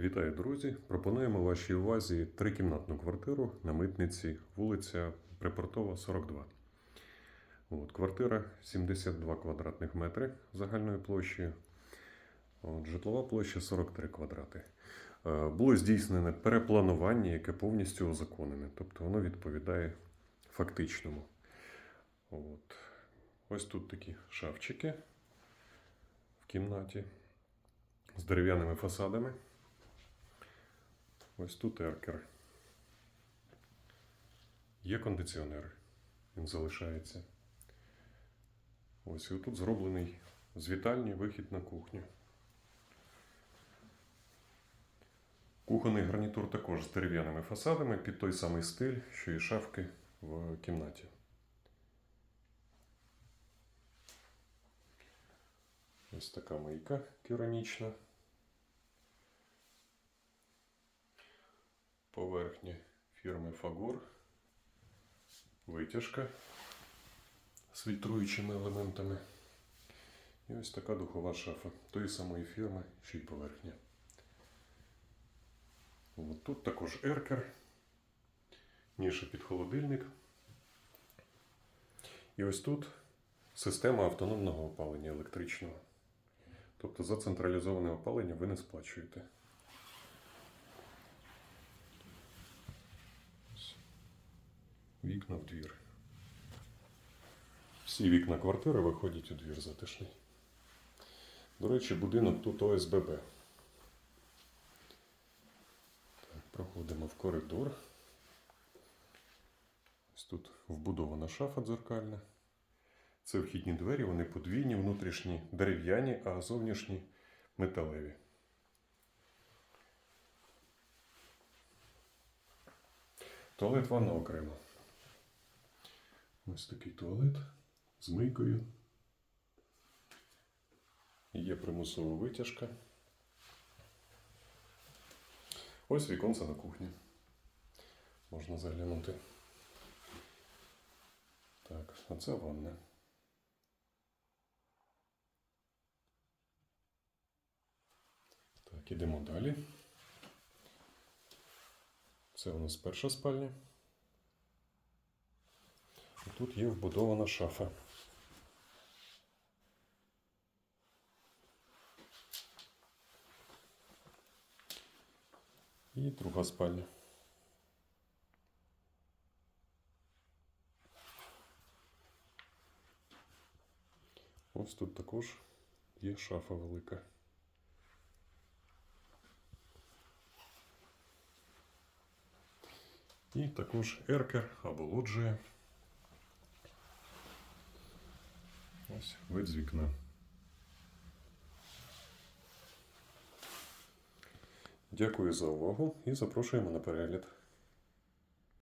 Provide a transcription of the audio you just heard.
Вітаю, друзі! Пропонуємо вашій увазі трикімнатну квартиру на митниці, вулиця Припортова, 42. От, квартира 72 квадратних метри загальною площею. От, житлова площа 43 квадрати. Е, Було здійснене перепланування, яке повністю узаконене, тобто воно відповідає фактичному. От. Ось тут такі шафчики в кімнаті з дерев'яними фасадами. Ось тут еркер. Є кондиціонер. Він залишається. Ось і тут зроблений з вітальні вихід на кухню. Кухонний гарнітур також з дерев'яними фасадами під той самий стиль, що і шафки в кімнаті. Ось така мийка керамічна. Поверхня фірми Фагор. Витяжка з фільтруючими елементами. І ось така духова шафа тої самої фірми, ще й поверхня. От тут також еркер, ніша під холодильник. І ось тут система автономного опалення електричного. Тобто за централізоване опалення ви не сплачуєте. Вікна в двір. Всі вікна квартири виходять у двір затишний. До речі, будинок тут ОСББ. Так, проходимо в коридор. Ось тут вбудована шафа дзеркальна. Це вхідні двері, вони подвійні, внутрішні дерев'яні, а зовнішні металеві. Туалет ванна окремо. Ось такий туалет з мийкою. Є примусова витяжка. Ось віконце на кухні. Можна заглянути. Так, а це ванна. Так, ідемо далі. Це у нас перша спальня. Тут є вбудована шафа. І друга спальня. Ось тут також є шафа велика. І також еркер або лоджія. Ось вид з вікна. Дякую за увагу і запрошуємо на перегляд.